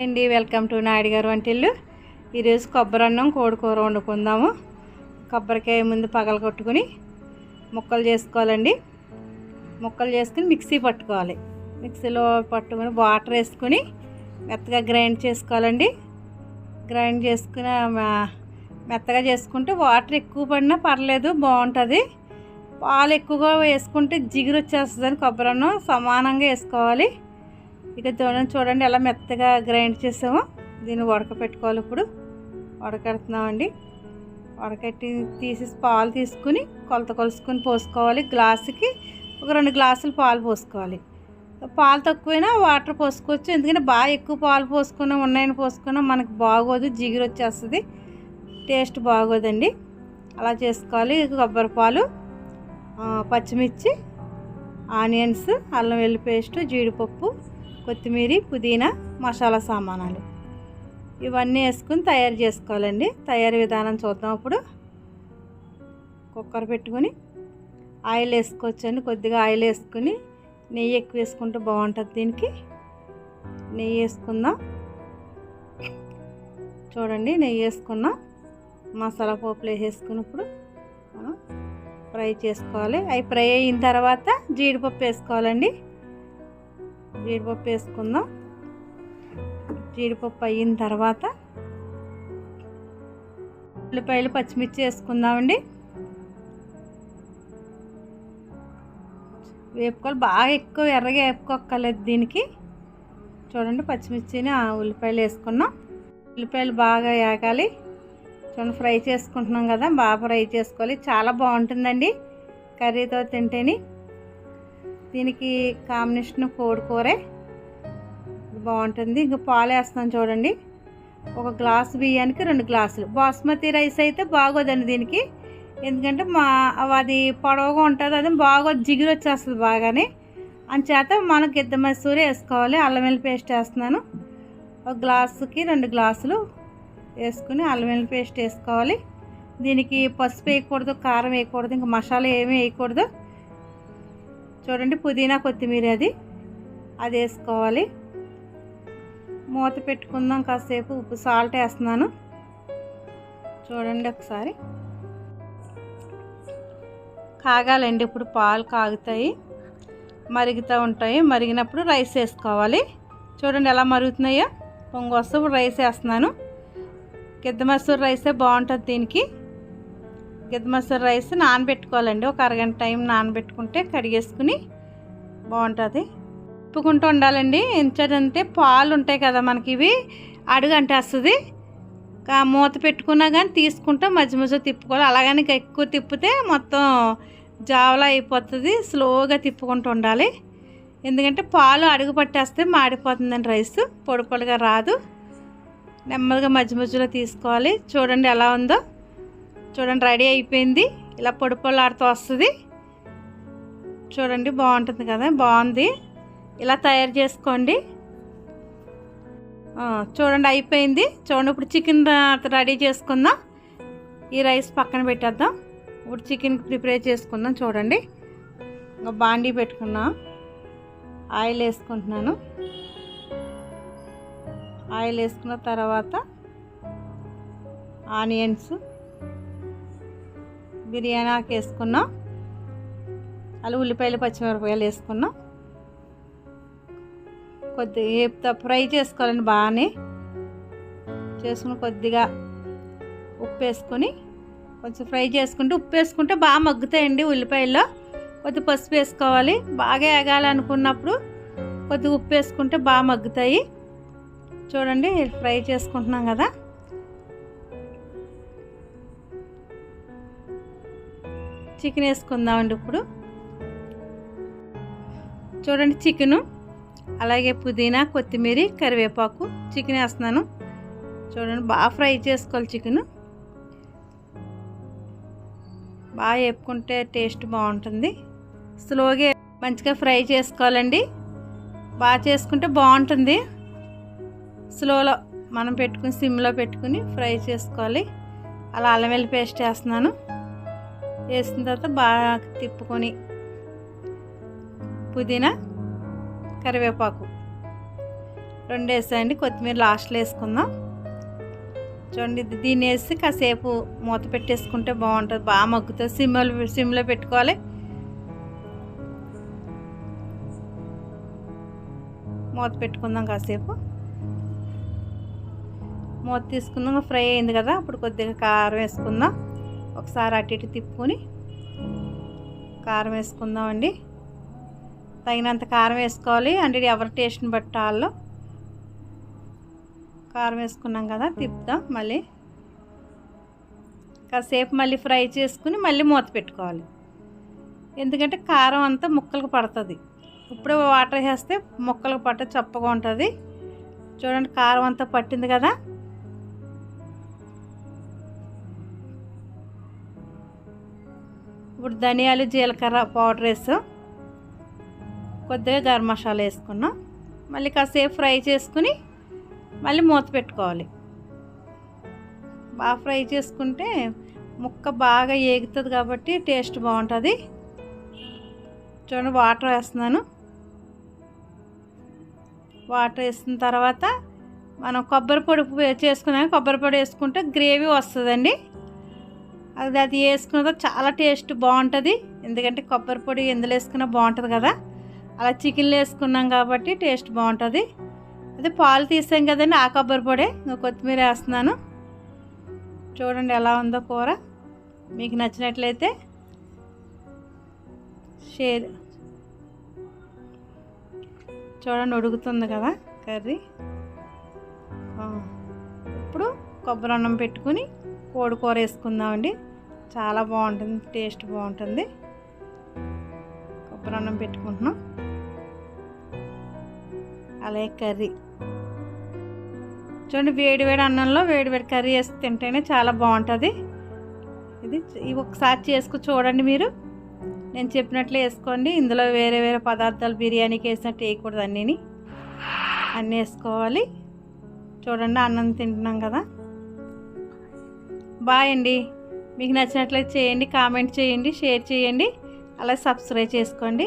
అండి welcome to Naidu గారు వంటిల్లు. ఈరోజు కొబ్బరి అన్నం కోడికూర వండుకుందాము. కొబ్బరికాయ ముందు పగల కొట్టుకుని ముక్కలు చేసుకోవాలండి. ముక్కలు చేసుకుని మిక్సీ పట్టుకోవాలి. మిక్సీలో పట్టుకుని వాటర్ వేసుకుని మెత్తగా గ్రైండ్ చేసుకోవాలండి. గ్రైండ్ చేసుకున్న మెత్తగా చేసుకుంటే వాటర్ ఎక్కువ పడినా పర్లేదు బాగుంటుంది. పాలు ఎక్కువగా వేసుకుంటే జిగురు వచ్చేస్తుందని కొబ్బరి అన్నం సమానంగా వేసుకోవాలి. ఇక చూడండి చూడండి ఎలా మెత్తగా గ్రైండ్ చేసామో. దీన్ని ఉడకపెట్టుకోవాలి ఇప్పుడు. ఉడకెడుతున్నామండి ఉడకట్టి తీసేసి పాలు తీసుకుని కొలత కొలుసుకొని పోసుకోవాలి. గ్లాసుకి ఒక రెండు గ్లాసులు పాలు పోసుకోవాలి. పాలు తక్కువైనా వాటర్ పోసుకోవచ్చు. ఎందుకంటే బాగా ఎక్కువ పాలు పోసుకున్నా ఉన్నాయని పోసుకున్నా మనకు బాగోదు జిగురు వచ్చేస్తుంది. టేస్ట్ బాగోదండి. అలా చేసుకోవాలి. కొబ్బరి పాలు పచ్చిమిర్చి ఆనియన్స్ అల్లం వెల్లి పేస్ట్ జీడిపప్పు కొత్తిమీర పుదీనా మసాలా సామానాలు. ఇవన్నీ వేసుకుని తయారు చేసుకోవాలండి. తయారీ విధానం చూద్దాం అప్పుడు. కుక్కర్ పెట్టుకొని ఆయిల్ వేసుకోవచ్చండి. కొద్దిగా ఆయిల్ వేసుకుని నెయ్యి ఎక్కువ వేసుకుంటే బాగుంటుంది దీనికి. నెయ్యి వేసుకుందాం. చూడండి నెయ్యి వేసుకున్నాం. మసాలా పోపులు వేసేసుకున్నప్పుడు మనం ఫ్రై చేసుకోవాలి. అవి ఫ్రై అయిన తర్వాత జీడిపప్పు వేసుకోవాలండి. జీడిపప్పు వేసుకుందాం. జీడిపప్పు అయిన తర్వాత ఉల్లిపాయలు పచ్చిమిర్చి వేసుకుందామండి. వేపుకోవాలి. బాగా ఎక్కువ ఎర్రగా వేపుకోక్కర్లేదు దీనికి. చూడండి పచ్చిమిర్చిని ఆ ఉల్లిపాయలు వేసుకున్నాం. ఉల్లిపాయలు బాగా వేగాలి చూడండి ఫ్రై చేసుకుంటున్నాం కదా బాగా ఫ్రై చేసుకోవాలి. చాలా బాగుంటుందండి కర్రీతో తింటేని. దీనికి కాంబినేషన్ కోడికూరే బాగుంటుంది. ఇంకా పాలు వేస్తాను చూడండి. ఒక గ్లాసు బియ్యానికి రెండు గ్లాసులు. బాస్మతి రైస్ అయితే బాగోదండి దీనికి. ఎందుకంటే మా అది పొడవుగా ఉంటుంది అది బాగా జిగురు వచ్చేస్తుంది బాగానే. అంచేత మనం గిద్ద మసూరి వేసుకోవాలి. అల్లం వెల్లి పేస్ట్ వేస్తున్నాను. ఒక గ్లాసుకి రెండు గ్లాసులు వేసుకుని అల్లం వెల్లి పేస్ట్ వేసుకోవాలి. దీనికి పసుపు వేయకూడదు కారం వేయకూడదు ఇంకా మసాలా ఏమీ వేయకూడదు. చూడండి పుదీనా కొత్తిమీర అది. అది వేసుకోవాలి. మూత పెట్టుకుందాం కాసేపు. ఉప్పు సాల్ట్ వేస్తున్నాను. చూడండి ఒకసారి. కాగాలండి ఇప్పుడు పాలు కాగుతాయి. మరుగుతూ ఉంటాయి. మరిగినప్పుడు రైస్ వేసుకోవాలి. చూడండి ఎలా మరుగుతున్నాయో. పొంగు వస్తే రైస్ వేస్తున్నాను. గిద్ద మసూర్ రైసే బాగుంటుంది దీనికి. గద్ద మసూర్ రైస్ నానబెట్టుకోవాలండి. ఒక అరగంట టైం నానబెట్టుకుంటే కడిగేసుకుని బాగుంటుంది. తిప్పుకుంటూ ఉండాలండి. ఎంచడంటే పాలు ఉంటాయి కదా మనకి ఇవి అడుగు అంటేస్తుంది మూత పెట్టుకున్నా కానీ తీసుకుంటా మధ్య మధ్య తిప్పుకోవాలి. అలాగని ఎక్కువ తిప్పితే మొత్తం జావలా అయిపోతుంది. స్లోగా తిప్పుకుంటూ ఉండాలి. ఎందుకంటే పాలు అడుగు పట్టేస్తే మాడిపోతుందండి రైస్. పొడి పొడిగా రాదు. నెమ్మదిగా మధ్య మధ్యలో తీసుకోవాలి. చూడండి ఎలా ఉందో. చూడండి రెడీ అయిపోయింది. ఇలా పొడి పొలాడుతూ వస్తుంది. చూడండి బాగుంటుంది కదా బాగుంది. ఇలా తయారు చేసుకోండి. చూడండి అయిపోయింది. చూడండి ఇప్పుడు చికెన్ రెడీ చేసుకుందాం. ఈ రైస్ పక్కన పెట్టేద్దాం. ఇప్పుడు చికెన్ ప్రిపేర్ చేసుకుందాం చూడండి. ఇంకా బాండీ పెట్టుకున్నా. ఆయిల్ వేసుకుంటున్నాను. ఆయిల్ వేసుకున్న తర్వాత ఆనియన్స్ బిర్యానీకి వేసుకున్నాం అలా ఉల్లిపాయలు పచ్చిమిరపకాయలు వేసుకున్నాం. కొద్దిగా ఫ్రై చేసుకోవాలండి బాగానే. చేసుకుని కొద్దిగా ఉప్పు వేసుకొని కొంచెం ఫ్రై చేసుకుంటే ఉప్పు వేసుకుంటే బాగా మగ్గుతాయండి ఉల్లిపాయల్లో. కొద్దిగా పసుపు వేసుకోవాలి. బాగా ఎగాలనుకున్నప్పుడు కొద్దిగా ఉప్పు వేసుకుంటే బాగా మగ్గుతాయి. చూడండి ఫ్రై చేసుకుంటున్నాం కదా. చికెన్ వేసుకుందామండి ఇప్పుడు. చూడండి చికెను అలాగే పుదీనా కొత్తిమీర కరివేపాకు చికెన్ వేస్తున్నాను. చూడండి బాగా ఫ్రై చేసుకోవాలి చికెను. బాగా వేపుకుంటే టేస్ట్ బాగుంటుంది. స్లోగా మంచిగా ఫ్రై చేసుకోవాలండి. బాగా చేసుకుంటే బాగుంటుంది. స్లోలో మనం పెట్టుకుని సిమ్లో పెట్టుకుని ఫ్రై చేసుకోవాలి. అలా అల్లం వెల్లి పేస్ట్ వేస్తున్నాను. వేసిన తర్వాత బాగా తిప్పుకొని పుదీనా కరివేపాకు రెండు వేసాయండి. కొత్తిమీర లాస్ట్లో వేసుకుందాం. చూడండి దీన్ని వేసి కాసేపు మూత పెట్టేసుకుంటే బాగుంటుంది. బాగా మగ్గుతుంది. సిమ్లో సిమ్లో పెట్టుకోవాలి. మూత పెట్టుకుందాం కాసేపు. మూత తీసుకుందాం. ఫ్రై అయింది కదా అప్పుడు కొద్దిగా కారం వేసుకుందాం. ఒకసారి అటు ఇటు తిప్పుకొని కారం వేసుకుందామండి. తగినంత కారం వేసుకోవాలి. అంటే ఎవరి టేస్ట్ని బట్టి వాళ్ళు కారం వేసుకున్నాం కదా తిప్పుదాం మళ్ళీ. కాసేపు మళ్ళీ ఫ్రై చేసుకుని మళ్ళీ మూత పెట్టుకోవాలి. ఎందుకంటే కారం అంతా ముక్కలకు పడుతుంది. ఇప్పుడు వాటర్ వేస్తే ముక్కలకు పట్ట చప్పగా ఉంటుంది. చూడండి కారం అంతా పట్టింది కదా. ఇప్పుడు ధనియాలు జీలకర్ర పౌడర్ వేసాం. కొద్దిగా గరం మసాలా వేసుకున్నాం. మళ్ళీ కాసేపు ఫ్రై చేసుకుని మళ్ళీ మూత పెట్టుకోవాలి. బాగా ఫ్రై చేసుకుంటే ముక్క బాగా ఏగుతుంది కాబట్టి టేస్ట్ బాగుంటుంది. చూడండి వాటర్ వేస్తున్నాను. వాటర్ వేసిన తర్వాత మనం కొబ్బరి పొడి చేసుకున్నాక కొబ్బరి పొడి వేసుకుంటే గ్రేవీ వస్తుందండి. అది అది వేసుకున్న చాలా టేస్ట్ బాగుంటుంది. ఎందుకంటే కొబ్బరి పొడి ఎందులో వేసుకున్నా బాగుంటుంది కదా. అలా చికెన్లు వేసుకున్నాం కాబట్టి టేస్ట్ బాగుంటుంది. అదే పాలు తీసాం కదండి ఆ కొబ్బరి పొడి. కొత్తిమీర వేస్తున్నాను. చూడండి ఎలా ఉందో కూర. మీకు నచ్చినట్లయితే షేర్. చూడండి ఉడుకుతుంది కదా కర్రీ. ఇప్పుడు కొబ్బరి అన్నం పెట్టుకుని కోడి కూర వేసుకుందామండి. చాలా బాగుంటుంది టేస్ట్ బాగుంటుంది. కొబ్బరి అన్నం పెట్టుకుంటున్నాం. అలాగే కర్రీ. చూడండి వేడి వేడి అన్నంలో వేడి వేడి కర్రీ వేసి తింటేనే చాలా బాగుంటుంది. ఇది ఇవి ఒకసారి చేసుకు చూడండి మీరు. నేను చెప్పినట్లు వేసుకోండి. ఇందులో వేరే వేరే పదార్థాలు బిర్యానీకి వేసినట్టు వేయకూడదు అన్నీని. అన్నీ వేసుకోవాలి. చూడండి అన్నం తింటున్నాం కదా. బాయ్ అండి. మీకు నచ్చినట్లయితే చేయండి కామెంట్ చేయండి షేర్ చేయండి. అలా సబ్స్క్రైబ్ చేసుకోండి.